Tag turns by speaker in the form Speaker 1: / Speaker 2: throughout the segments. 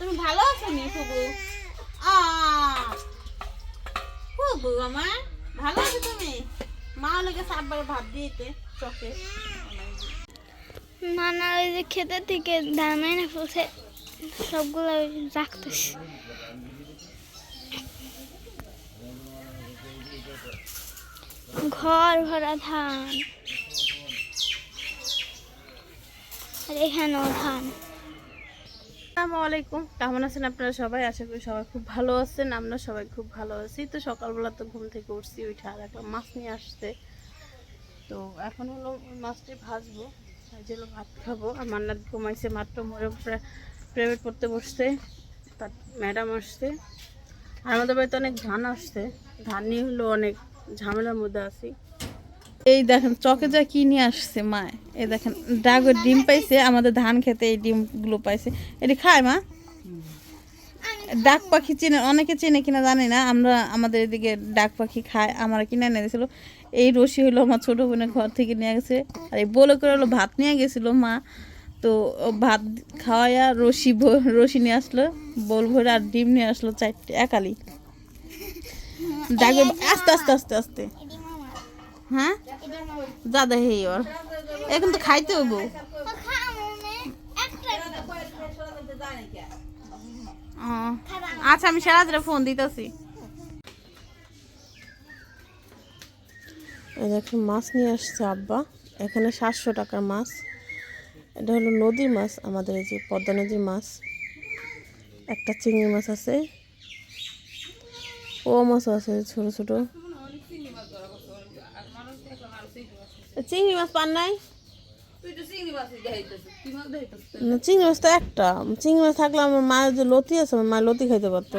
Speaker 1: তুমি ভালো আছো নি ফুবু? ফুবু আমার, ভালো আছো তুমি? মা লেগে সাতবার ভাত দিয়েছে চকে
Speaker 2: নানা ওই যে খেতে থেকে ধান এনে ফেলছে, সবগুলো রাখতেছে ঘর ভরা ধান, আর এখানেও ধান।
Speaker 1: আসসালামু আলাইকুম কেমন আছেন আপনারা সবাই? আশা করি সবাই খুব ভালো আছেন, আমরা সবাই খুব ভালো আছি। তো সকালবেলা তো ঘুম থেকে উঠছি, উঠে আর একটা মাছ নিয়ে আসছে। তো এখন হলো মাছটি ভাজবো যেগুলো ভাত খাব। আর মান্নাত ঘুমাইছে মাত্র, মোড়ে প্রাইভেট পড়তে বসছে, তার ম্যাডাম আসছে। আর আমাদের বাড়িতে অনেক ধান আসছে। ধান নিয়ে হলো অনেক ঝামেলার মধ্যে আছি। এই দেখেন, চকে যা কি নিয়ে আসছে মা? এই দেখেন ডাগের ডিম পাইছে, আমাদের ধান খেতে এই ডিমগুলো পাইছে। এটি খায় মা? ডাক পাখি চেনে, অনেকে চেনে কিনা জানি না, আমরা আমাদের এদিকে ডাক পাখি খায়, আমরা কিনে এনে দিয়েছিল। এই রশি হলো আমার ছোটো বোনের ঘর থেকে নিয়ে গেছে, আর এই বলে করে হলো ভাত নিয়ে গেছিল মা। তো ভাত খাওয়াইয়া রশি রশি নিয়ে আসলো, বল ভরে আর ডিম নিয়ে আসলো চারটে, একালি। ডাকে আস্তে আস্তে আস্তে আস্তে। হ্যাঁ? দাদা হে ওর এখন তো খাইতে হব আচ্ছা আমি সারা ফোন দিতেছি। দেখুন মাছ নিয়ে আসছে আব্বা। এখানে সাতশো টাকার মাছ। এটা হলো নদীর মাছ, আমাদের এই যে পদ্মা নদীর মাছ। একটা চিংড়ি মাছ আছে। ও মাছও আছে ছোট ছোট। চিংড়ি মাছ পান নাই? চিংড়ি মাছ তো একটা। চিংড়ি মাছ থাকলে আমার মায়ের যে লতি আছে আমার মা লতি খাইতে পারতো।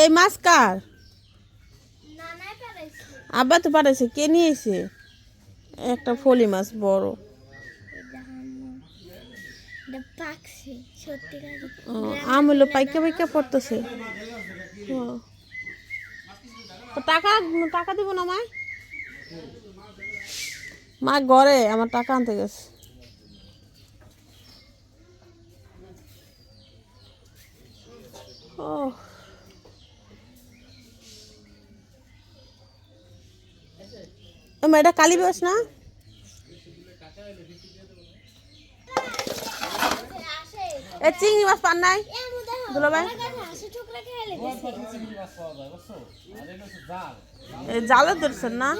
Speaker 1: এই মাছ কার? আব্বা তো পাঠাইছে কে নিয়েছে? একটা ফলি মাছ বড়। ও, আম হলো পাইকা পাইকা পড়তেছে। ও। টাকা টাকা দিব না মায় মা ঘরে, আমার টাকা আনতে গেছে। ও। এটা কালী বস না? এ চিংড়ি মাছ পান নাই? দুলো ভাই এই জালে ধরছেন না?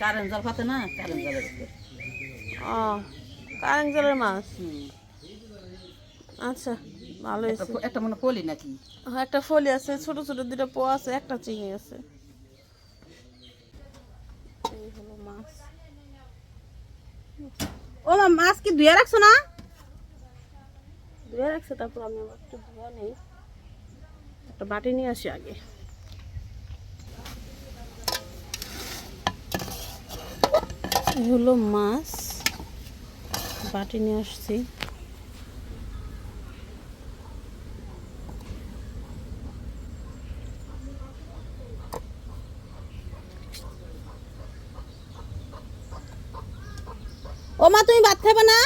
Speaker 3: কারেন্ট জাল পাতে না? কারেন্ট জালের
Speaker 1: ও কারেং জলের মাছ? আচ্ছা ভালো
Speaker 3: একটা মনে নাকি?
Speaker 1: হ্যাঁ, একটা ফলি আছে ছোট ছোট দুটো পোয়া আছে একটা চিংড়ি আছে। এই হলো মাছ। ও মাছ কি ধুয়ে রাখছো না? ধুয়ে রাখছো, তারপর আমি আবার একটু ধোয়া নেই। একটা বাটি নিয়ে আসি আগে। এই হলো মাছ, বাটি নিয়ে আসছি। ও মা তুমি ভাত খাবে না?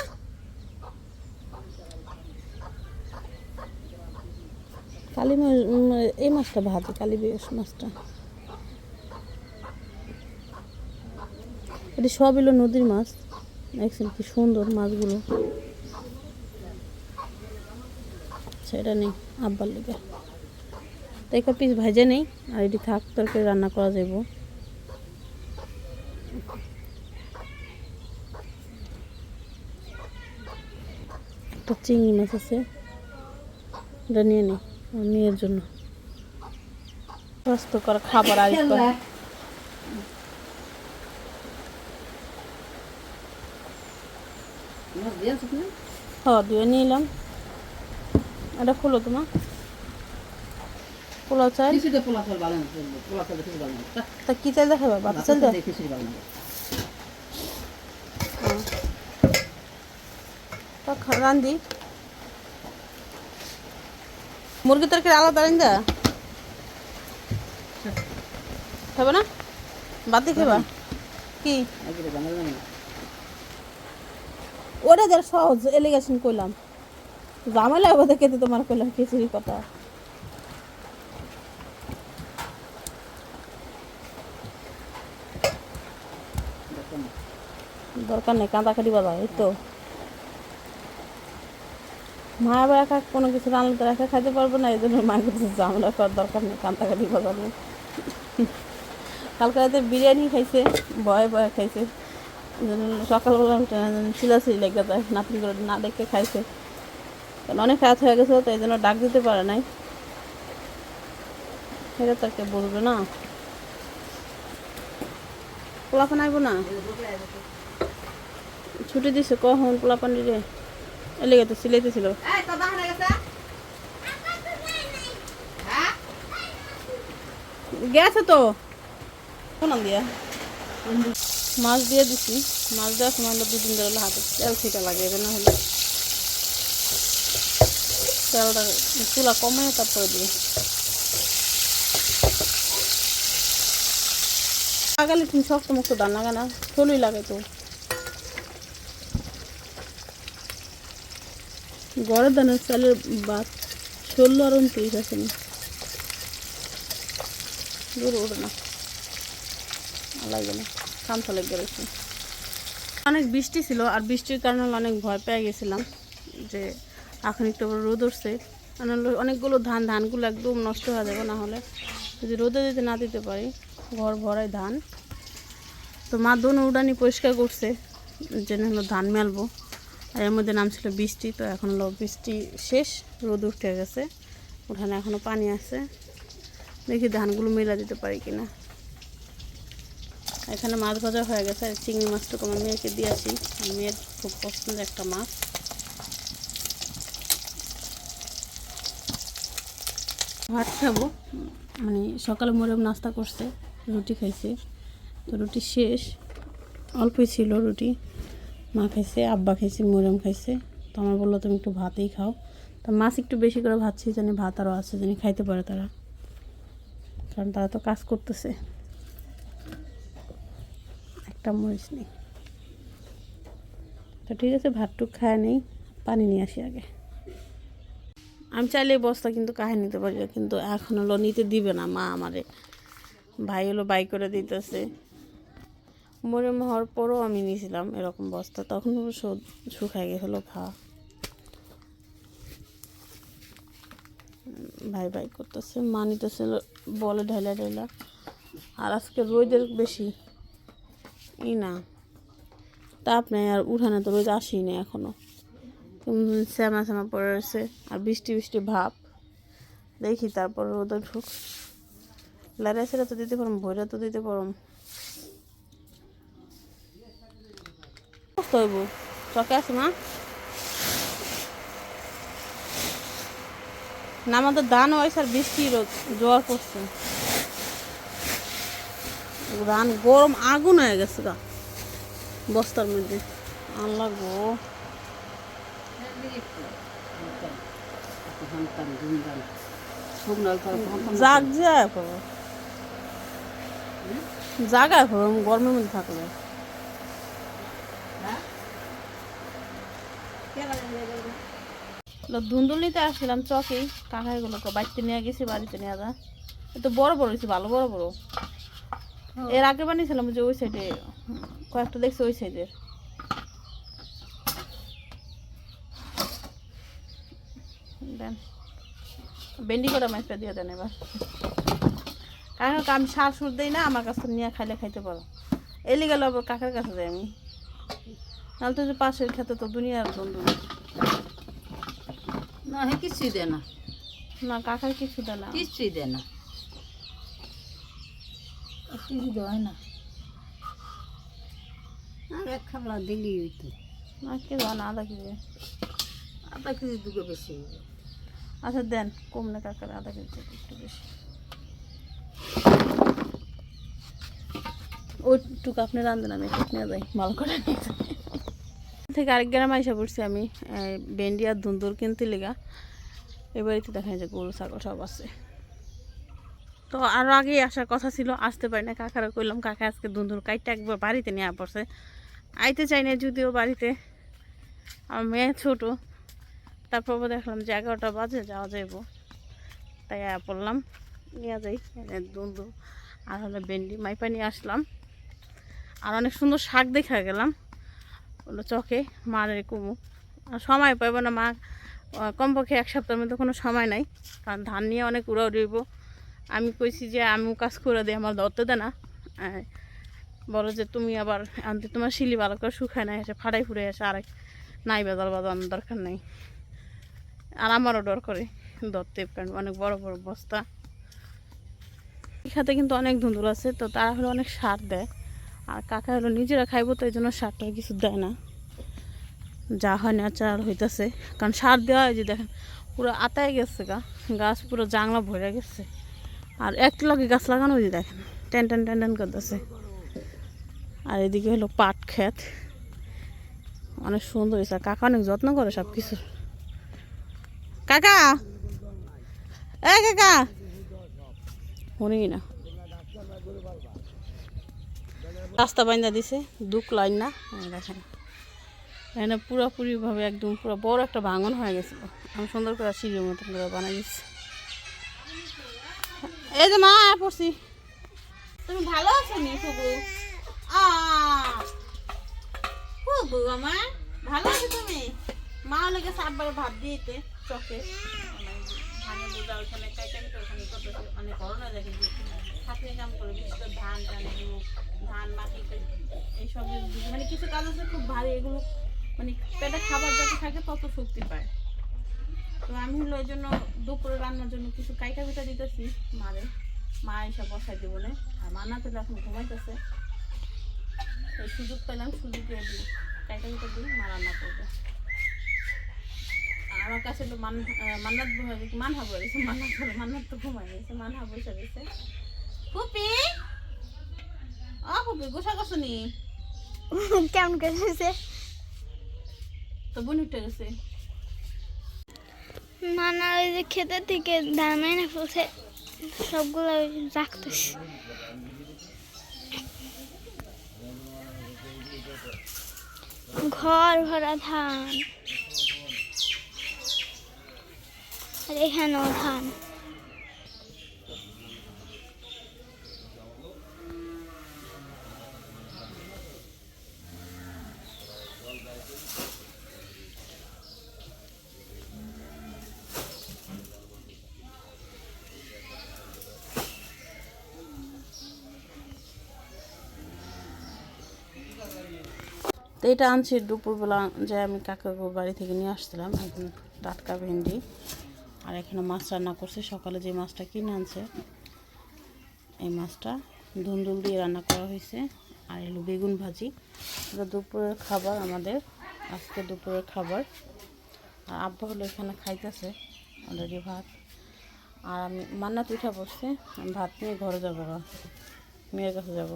Speaker 1: কালী এই মাছটা ভাজি কালী বেশ মাছটা এটি সব এলো নদীর মাছ। দেখছেন কি সুন্দর মাছগুলো। সেটা নেই, আব্বার লেগে। তাই একটা পিস ভাজে নেই, আর এটি থাক, তরকারি রান্না করা যাব একটা চিংড়ি মাছ আছে। এটা নিয়ে নিই মেয়ের জন্য। স্বাস্থ্যকর খাবার
Speaker 3: দিয়ে
Speaker 1: দিয়ে নিলাম। এটা খোলো তোমার
Speaker 3: পোলা চাল না
Speaker 1: তা কি চাল দেখাবে? বাতা চাল রান্ধি। মুরগি তরকারি আলাদা রান্ধা খাবে না? বাতি খাবা? কি? ওটা যার সহজ এলিগেশন করলাম জামাইলা হবে দেখে তো তোমার কইলাম খিচুড়ি কথা। দরকার নেই কাঁদা কাটি বাবা, এই তো। মা আবার একা কোনো কিছু রান্না তো একা খাইতে পারব না এই জন্য মায়ের কাছে ঝামেলা করার দরকার নেই কাঁদা কাটি বাজানো কালকে রাতে বিরিয়ানি খাইছে, ভয়ে ভয়ে খাইছে। সকালবেলা চিলাচিলি লেগে যায় নাতি করে না দেখে খাইছে। কারণ অনেক রাত হয়ে গেছে তো এই জন্য ডাক দিতে পারে নাই। সেটা তো বলবে না। পোলাপান আইব না? ছুটি দিছে কখন পোলাপান রে? এলে গেছে সিলাইতেছিল
Speaker 3: এই তো গেছে। হ্যাঁ?
Speaker 1: তো। কোন দিয়া? মাছ দিয়ে দিছি। মাছ দেওয়ার সময় হলো দুদিন ধরে হলো হাতে তেল ছিটা লাগে এজন্য হলো তেলটা চুলা কমে তারপরে দিই। লাগালে তুমি শক্ত মুক্ত দান লাগা না চলুই লাগে তো। গড়ের দানের চালের বাদ। ষোলো আর উনত্রিশ আছে দূর অনেক বৃষ্টি ছিল আর বৃষ্টির কারণে অনেক ভয় পেয়ে গেছিলাম যে এখন একটু রোদ উঠছে। নাহলে অনেকগুলো ধান, ধানগুলো একদম নষ্ট হয়ে যাবে না হলে। যদি রোদে যদি না দিতে পারি, ঘর ভরাই ধান। তো মা দোনো উডানি পরিষ্কার করছে। যেন হলো ধান মেলবো। আর এর মধ্যে নাম ছিল বৃষ্টি, তো এখন হলো বৃষ্টি শেষ, রোদ উঠে গেছে। উঠানে এখনও পানি আছে। দেখি ধানগুলো মেলা দিতে পারি কিনা। এখানে মাছ ভাজা হয়ে গেছে, আর চিংড়ি মাছটুকু আমার মেয়েকে দিয়েছি। আর মেয়ের খুব পছন্দের একটা মাছ। ভাত খাব। মানে সকালে মোরম নাস্তা করছে, রুটি খাইছে। তো রুটি শেষ, অল্পই ছিল রুটি। মা খাইছে, আব্বা খাইছে মোরম খাইছে। তো আমার বলল, তুমি একটু ভাতেই খাও। তো মাছ একটু বেশি করে ভাতছি জানি ভাত আরও আছে জানি খাইতে পারে তারা। কারণ তারা তো কাজ করতেছে। একটা মরিচ নেই। তো ঠিক আছে, ভাতটুক খায় নেই, পানি নিয়ে আসি আগে। আমি চাইলে বস্তা কিন্তু কাহে নিতে পারি, কিন্তু এখন হলো নিতে দিবে না মা আমারে। ভাই হলো বাই করে দিতেছে। মরে হওয়ার পরও আমি নিয়েছিলাম এরকম বস্তা, তখন শুকায় গেছিল খা ভাই ভাই করতেছে মা নিতেছে বলে ঢাইলা ঢাইলা। আর আজকে রোদের বেশি। ই না, তাপ নেই আর উঠানে তো রোদ আসেই নেই এখনও। শ্যামা শ্যামা পড়ে রয়েছে আর বৃষ্টি বৃষ্টি ভাব। দেখি তারপর রোদ ঢুক। লাইরা সেটা তো দিতে পারম ভৈরা তো দিতে পারম কষ্ট হইব। চকে আছে মা না, আমাদের ধান হয়েছে আর বৃষ্টি জোয়ার পড়ছে। ধান গরম আগুন হয়ে গেছে গা, বস্তার মধ্যে। আল্লাহ গো জাগ যায় জাগায় গরমের মধ্যে থাকলে। ধুন্দুল নিতে আসছিলাম চকেই। কাকাইগুলোকে বাড়িতে নিয়ে গেছি বাড়িতে নিয়ে যা। তো বড় বড় হয়েছে ভালো বড় বড়। এর আগে বানিয়েছিলাম যে ওই সাইডে কয়েকটা দেখছি ওই সাইডের দেন। ভেন্ডি কটা মাছটা দিয়ে দেন এবার। কাকা আমি সার সুর দিই না আমার কাছে নিয়ে খাইলে খাইতে পারো। এলি গেল আবার কাকার কাছে যাই আমি। নাহলে তো যে পাশের খেতে তো দুনিয়ার বন্ধু।
Speaker 3: না হে কিছুই দেয় না।
Speaker 1: না কাকার কিছু দেয় না।
Speaker 3: কিছুই দেয় না। কিছু দেয় না। আর এক খাবলা দিলি হইতো
Speaker 1: না কে দেওয়া না আধা কেজি।
Speaker 3: আধা কেজি দুটো বেশি
Speaker 1: আচ্ছা দেন কম না কাকার আধা কেজি একটু বেশি। ওইটুকু আপনি রান্ধেন আমি একটু নিয়ে যাই ভালো করে নিয়ে। থেকে আরেক গ্রামে এসে পড়ছি আমি ভেন্ডি আর ধুন্দুর কিনতে লেগা। এবারে তো দেখা যায় গরু, ছাগল সব আছে। তো আরও আগেই আসার কথা ছিল, আসতে পারি না। কাকারা কইলাম, কাকা, আজকে ধুন্দুর কাইটা একবার বাড়িতে নিয়ে পড়ছে। আইতে চাই না যদিও বাড়িতে। আমার মেয়ে ছোট তারপর দেখলাম যে এগারোটা বাজে, যাওয়া যাইব। তাই পড়লাম, নিয়ে যাই। ধুন্দুর, আর হলো ভেন্ডি, মাইপা নিয়ে আসলাম। আর অনেক সুন্দর শাক দেখা গেলাম। হলো চকে মারের কুমু। সময় পাইব না মা। কমপক্ষে এক সপ্তাহের মধ্যে কোনো সময় নাই। কারণ ধান নিয়ে অনেক উড়াও রইব আমি কইছি যে আমিও কাজ করে দিই, আমার ধরতে দে না। বলো যে তুমি আবার আনতে তোমার শিলি ভালো করে শুকায় না এসে ফাটাই ফুড়ে এসে আরেক নাই বেদাল বাজানোর দরকার নেই। আর আমারও ডর করে। ধরতে কারণ অনেক বড় বড় বস্তা। খাতে কিন্তু অনেক ধুন্দুল আছে, তো তারা হলো অনেক সার দেয়। আর কাকা হলো নিজেরা খাইবো তো এই জন্য সারটা কিছু দেয় না। যা হয় ন্যাচারাল হইতেছে। কারণ সার দেওয়া হয় যে দেখেন, পুরো আতায় গেছে গা, গাছ পুরো জাংলা ভরে গেছে। আর এক লগে গাছ লাগানো যে দেখেন, টেন টেন টেন টেন করতেছে। আর এদিকে হলো পাট ক্ষেত। অনেক সুন্দর হয়েছে কাকা অনেক যত্ন করে সব কিছু কাকা! এ কাকা! শুনি না। রাস্তা বাইন্দা দিছে, দুক লাইন না। দেখেন। এখানে পুরোপুরিভাবে একদম পুরো বড় একটা ভাঙন হয়ে গেছিল। আমি সুন্দর করে সিঁড়ির মতন করে বানাই দিচ্ছি এই যে মা, পড়ছি। তুমি ভালো আছো নি, ফুবু? ফুবু আমার, ভালো আছো তুমি? মা লেগে সাতবার ভাত দিয়েছে চকে ধানের বোঝা ওখানে মানে করোনা দেখে যে কাম করে বিশেষ করে ধান ধান, মাটি এইসব মানে কিছু কাজ আছে খুব ভারী, এগুলো মানে পেটে খাবার যত থাকে তত শক্তি পায়। তো আমি হলো এই জন্য দুপুরে রান্নার জন্য কিছু কাইটা পিঠা দিতেছি মারে। মা এসে বসাই দেবো না। আর মা না এখন ঘুমাইতেছে। এই সুযোগ পেলাম, সুযোগে দিই। কাইটা পিঠা দিই মা রান্না করবে। আমার কাছে তো মান মান্নাত মানহা বলেছে মান্নাত মান্নাত তো ঘুমাই গেছে, মানহা বসে গেছে। পুপি ও পুপি গোসা করছনি?
Speaker 2: কেমন করেছে
Speaker 1: তো বোন উঠে গেছে।
Speaker 2: নানা ওই যে খেতে থেকে ধান এনে ফেলছে সবগুলো রাখতেছে। ঘর ভরা ধান। আর এখানেও ধান।
Speaker 1: এটা আনছি দুপুরবেলা যে আমি কাকাকুর বাড়ি থেকে নিয়ে আসছিলাম, এখন টাটকা ভেন্ডি। আর এখানে মাছ রান্না করছে, সকালে যে মাছটা কিনে আনছে, এই মাছটা ধুন্দুল দিয়ে রান্না করা হয়েছে। আর এলো বেগুন ভাজি। এটা দুপুরের খাবার আমাদের, আজকে দুপুরের খাবার। আর আব্বা হলো এখানে খাইতেছে অলরেডি ভাত। আর আমি মান্নাত উঠা বসছে ভাত নিয়ে ঘরে যাব। মেয়ের কাছে যাব।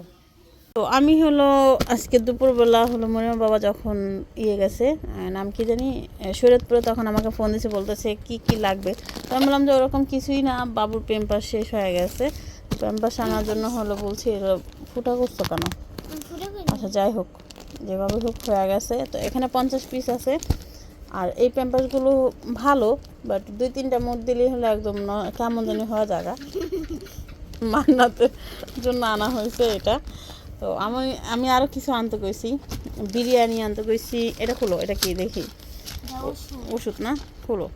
Speaker 1: তো আমি হলো আজকে দুপুরবেলা হলো মরিয়ম বাবা যখন ইয়ে গেছে নাম কি জানি শরীয়তপুরে তখন আমাকে ফোন দিয়েছে, বলতেছে কি কি লাগবে। তো আমি বললাম যে ওরকম কিছুই না, বাবুর পেম্পাস শেষ হয়ে গেছে। পেম্পাস আনার জন্য হলো বলছি ফুটা করছ কেন? আচ্ছা যাই হোক, যেভাবে হোক হয়ে গেছে। তো এখানে পঞ্চাশ পিস আছে। আর এই প্যাম্পাসগুলো ভালো বাট দুই তিনটা মুখ দিলেই হলো একদম কেমন জানি হওয়া জায়গা। মান্নাতের জন্য আনা হয়েছে এটা। তো আমি আমি আরও কিছু আনতে কইছি। বিরিয়ানি আনতে কইছি এটা খুলো এটা কি দেখি? ওষুধ। না? খুলো।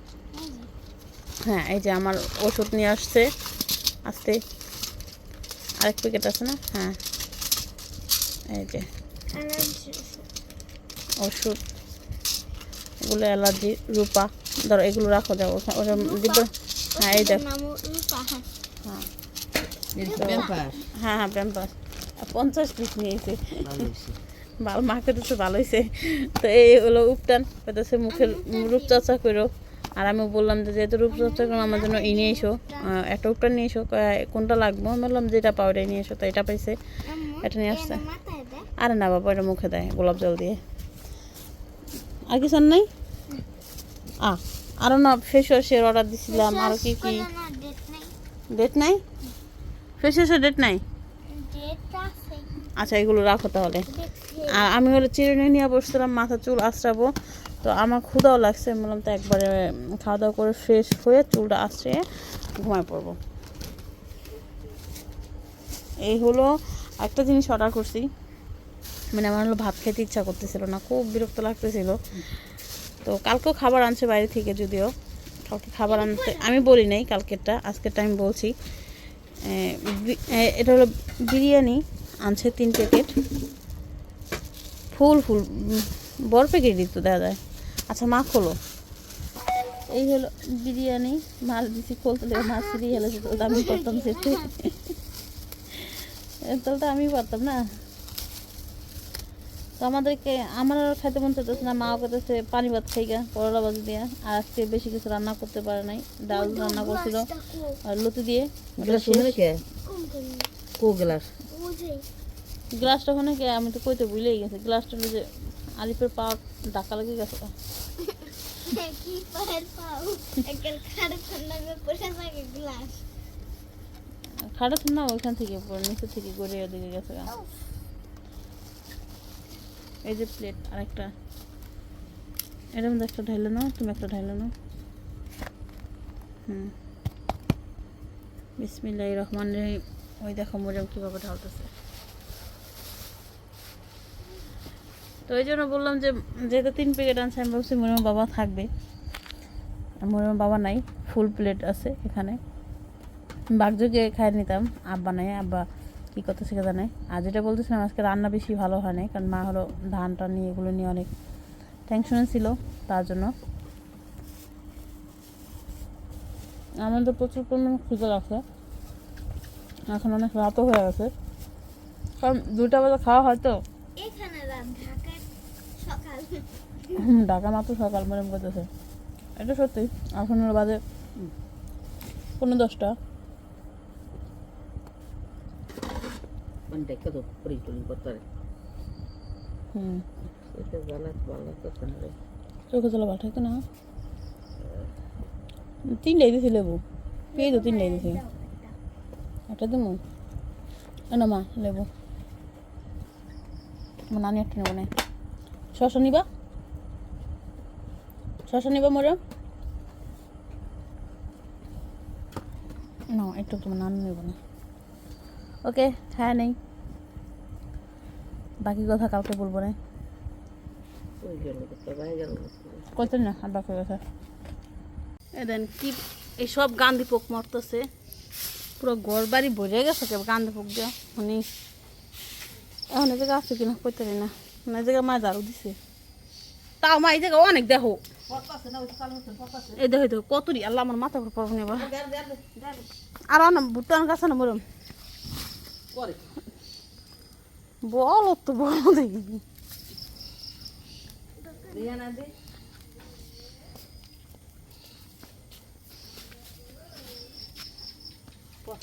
Speaker 1: হ্যাঁ এই যে আমার ওষুধ নিয়ে আসছে। আসতে। আরেক প্যাকেট আছে না? হ্যাঁ। এই যে। ওষুধ। এগুলো অ্যালার্জি। রূপা ধরো এগুলো রাখো যাও। ওটা দিবে হ্যাঁ এই দেখো। হ্যাঁ। হ্যাঁ। হ্যাঁ প্যাম্পাস পঞ্চাশ পিস নিয়েছে।
Speaker 3: ভালো হয়েছে।
Speaker 1: ভালো মাকে তো ভালো হয়েছে। তো এই হলো উপটান পেতেছে মুখের রূপচর্চা করো। আর আমি বললাম যে যেহেতু রূপচর্চা করো আমার জন্য এই নিয়ে এসো। একটা উপটান নিয়ে এসো। কোনটা লাগবে? আমি বললাম যেটা পাও এটাই নিয়ে এসো তো এটা পাইছে। এটা নিয়ে আসছে। আরে না বাবা এটা মুখে দেয় গোলাপ জল দিয়ে। আর কিছু আর নাই? আ আরও না ফেস ওয়াশের অর্ডার দিছিলাম। আরও কি কি? ডেট নাই। ফেস ওয়াশের ডেট নাই? আচ্ছা এগুলো রাখো তাহলে। আর আমি হলো চিরুনি নিয়ে বসছিলাম মাথা চুল আশ্রাবো তো আমার ক্ষুধাও লাগছে, আমি বললাম তো একবারে খাওয়া দাওয়া করে ফ্রেশ হয়ে চুলটা আসছে ঘুমায় পড়ব। এই হলো একটা জিনিস অর্ডার করছি। মানে আমার হলো ভাত খেতে ইচ্ছা করতেছিল না, খুব বিরক্ত লাগতেছিল। তো কালকেও খাবার আনছে বাইরে থেকে যদিও। কালকে খাবার আনতে, আমি বলি নাই কালকেরটা, আজকেরটা আমি বলছি। এটা হলো বিরিয়ানি। আনছে তিন প্যাকেট। ফুল ফুল বড় প্যাকেটই তো দেওয়া যায়। আচ্ছা মা খোলো। এই হলো বিরিয়ানি। মাল দিছি খুলতে লেগে মাছ দিয়ে হেলে তো আমি করতাম সেটা তাহলে তো আমি পারতাম না। তো আমাদেরকে আমার খাইতে মন চাইতেছে না মাও করতেছে পানি ভাত খাইগা করলা বাজি দিয়া। আর আজকে বেশি কিছু রান্না করতে পারে নাই। ডাল রান্না করছিল আর লতি দিয়ে।
Speaker 3: গ্লাস শুনে কে? কো গ্লাস।
Speaker 1: গ্লাসটা ওখানে কে আমি তো কইতে ভুলেই গেছি। গ্লাসটা যে আলিপের পা ধাক্কা লেগে গেছে।
Speaker 2: কি পায়ের পাও একের খাড়ে ঠান্ডা গ্লাস।
Speaker 1: না ওইখান থেকে নিচে থেকে গড়ে দিকে গেছে এই যে প্লেট আরেকটা। এর মধ্যে একটা ঢাইলে নাও তুমি একটা ঢাইলে নাও হুম। বিসমিল্লাহ রহমান রহিম। ওই দেখো মরিয়ম কীভাবে ঢালতেছে। তো এই জন্য বললাম যে, যেহেতু তিন প্যাকেট আনছে, আমি ভাবছি মরিয়ম বাবা থাকবে। মরিয়ম বাবা নাই ফুল প্লেট আছে এখানে। বাগযোগে খাই নিতাম, আব্বা নাই, আব্বা কী করতে শিখে জানে। আর যেটা বলতেছিলাম, আজকে রান্না বেশি ভালো হয় নাই, কারণ মা হলো ধান টান নিয়ে, এগুলো নিয়ে অনেক টেনশনে ছিল, তার জন্য। আমাদের প্রচুর পরিমাণে খুঁজে রাখছে এখন অনেক রাতও হয়ে গেছে। কারণ দুটা বাজে খাওয়া হয় তো। হুম, ঢাকা মাত্র সকাল মনে করতেছে। এটা সত্যি এখন বাজে পনেরো দশটা।
Speaker 3: পরি টরি করতে
Speaker 1: হুম।
Speaker 3: এটা জ্বালা ভালো না রে
Speaker 1: চোখে চলা ভালো না। তিনটাই দিছি লেবু। পেয়ে তো তিনটাই দিছি। একটা দিমু? না মা লেবু। আমার নানি একটা নেব না। শশা নিবা? শশা নিবা মোর? না, একটু তোমার নানু নেব না। ওকে হ্যাঁ নেই। বাকি কথা কালকে বলব না। কত না আর বাকি কথা এদেন কি এই সব গান্ধী পোক মরতেছে। পুরো ঘর বাড়ি ভরে গেছে কেবল গান্ধী পোক দিয়ে মানে এখন এই জায়গা আছে কিনা কইতে না। না এই জায়গা মা ঝাড়ু দিছে। তাও মা এই জায়গা অনেক দেখো। এই দেখো দেখো কতরি আল্লাহ আমার মাথা উপর পড়ব এবার। আর না ভুট্টান গাছে না মরম।
Speaker 3: করে
Speaker 1: বল তো বল দেখি।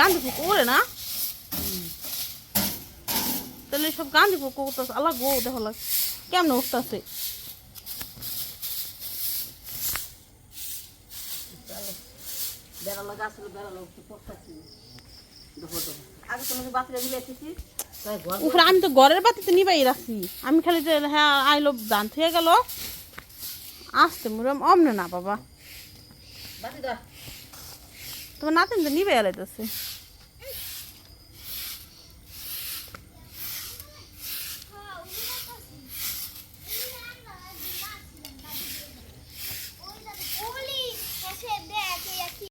Speaker 1: গান্ধী পোকা ওরে না? তাহলে সব গান্ধী পোকা উঠতেছে আল্লাহ গো দেখো লাগ কেমন উঠতেছে?
Speaker 3: আগে তোমাকে ঘর
Speaker 1: উপরে আমি তো ঘরের বাতিতে নিবাই রাখছি। আমি খালি যে হ্যাঁ আইলো দান হয়ে গেল। আসতে মুরম অমনে না বাবা।
Speaker 3: বাতি
Speaker 1: তোমার নাতিন তো নিবে এলাইতেছে